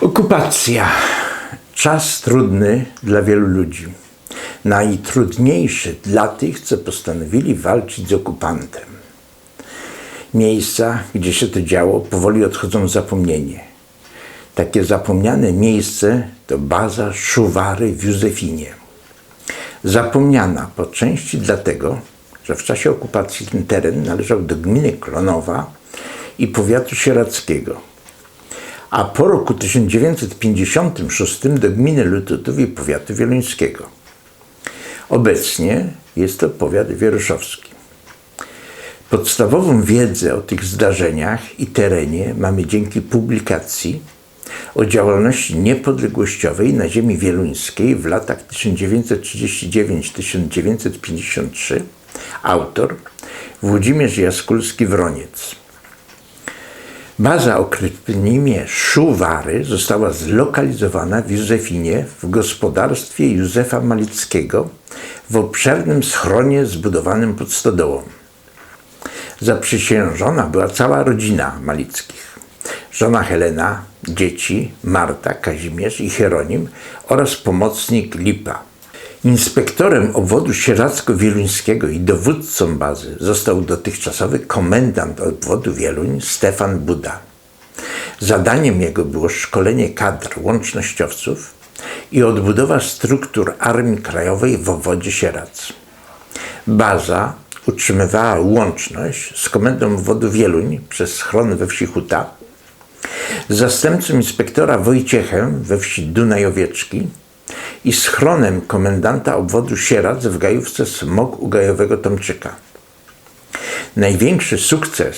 Okupacja. Czas trudny dla wielu ludzi. Najtrudniejszy dla tych, co postanowili walczyć z okupantem. Miejsca, gdzie się to działo, powoli odchodzą w zapomnienie. Takie zapomniane miejsce to baza Szuwary w Józefinie. Zapomniana po części dlatego, że w czasie okupacji ten teren należał do gminy Klonowa i powiatu sieradzkiego, a po roku 1956 do gminy Lututów i powiatu wieluńskiego. Obecnie jest to powiat wieruszowski. Podstawową wiedzę o tych zdarzeniach i terenie mamy dzięki publikacji o działalności niepodległościowej na ziemi wieluńskiej w latach 1939-1953 autor Włodzimierz Jaskulski-Wroniec. Baza o kryptonimie Szuwary została zlokalizowana w Józefinie w gospodarstwie Józefa Malickiego w obszernym schronie zbudowanym pod stodołą. Zaprzysiężona była cała rodzina Malickich. Żona Helena, dzieci Marta, Kazimierz i Hieronim oraz pomocnik Lipa. Inspektorem obwodu sieradzko-wieluńskiego i dowódcą bazy został dotychczasowy komendant obwodu Wieluń Stefan Buda. Zadaniem jego było szkolenie kadr łącznościowców i odbudowa struktur Armii Krajowej w obwodzie Sieradz. Baza utrzymywała łączność z komendą obwodu Wieluń przez schron we wsi Huta, zastępcą inspektora Wojciechem we wsi Dunajowieczki i schronem komendanta obwodu Sieradz w gajówce Smok u gajowego Tomczyka. Największy sukces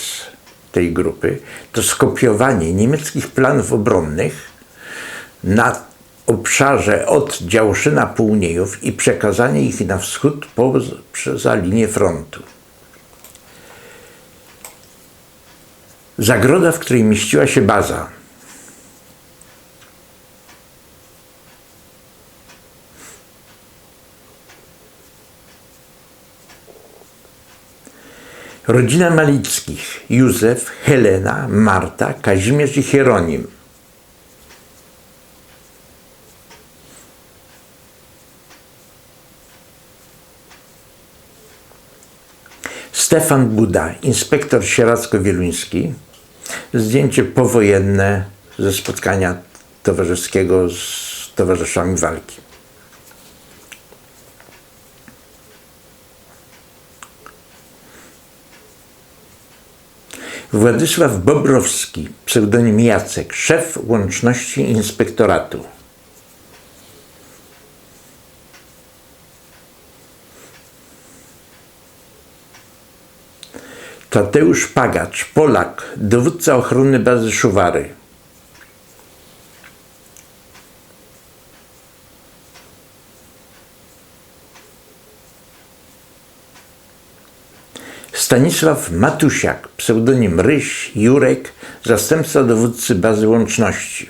tej grupy to skopiowanie niemieckich planów obronnych na obszarze od Działszyna Półniejów i przekazanie ich na wschód poza linię frontu. Zagroda, w której mieściła się baza, Rodzina Malickich Józef, Helena, Marta, Kazimierz i Hieronim. Stefan Buda, inspektor sieradzko-wieluński. Zdjęcie powojenne ze spotkania towarzyskiego z towarzyszami walki. Władysław Bobrowski, pseudonim Jacek, szef łączności inspektoratu. Tadeusz Pagacz, Polak, dowódca ochrony bazy Szuwary. Stanisław Matusiak, pseudonim Ryś, Jurek, zastępca dowódcy bazy łączności.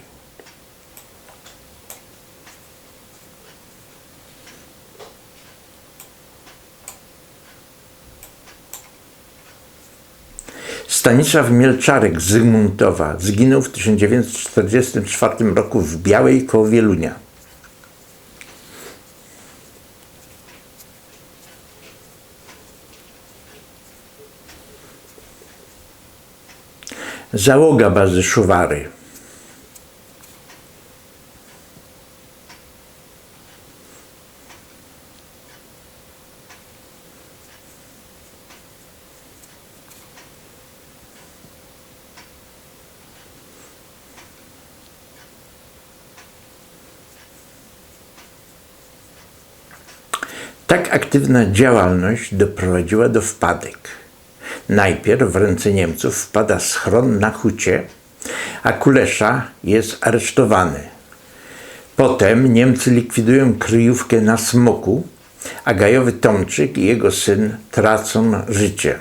Stanisław Mielczarek z Zygmuntowa zginął w 1944 roku w Białej koło Wielunia. Załoga bazy Szuwary. Tak aktywna działalność doprowadziła do wpadek. Najpierw w ręce Niemców wpada schron na hucie, a Kulesza jest aresztowany. Potem Niemcy likwidują kryjówkę na Smoku, a Gajowy Tomczyk i jego syn tracą życie.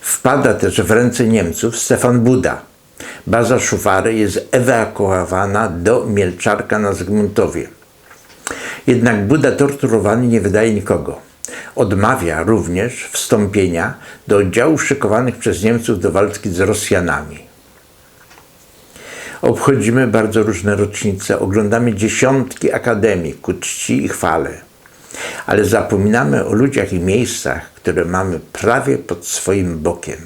Wpada też w ręce Niemców Stefan Buda. Baza Szufary jest ewakuowana do Mielczarka na Zygmuntowie. Jednak Buda torturowany nie wydaje nikogo. Odmawia również wstąpienia do oddziałów szykowanych przez Niemców do walki z Rosjanami. Obchodzimy bardzo różne rocznice, oglądamy dziesiątki akademii ku czci i chwale, ale zapominamy o ludziach i miejscach, które mamy prawie pod swoim bokiem.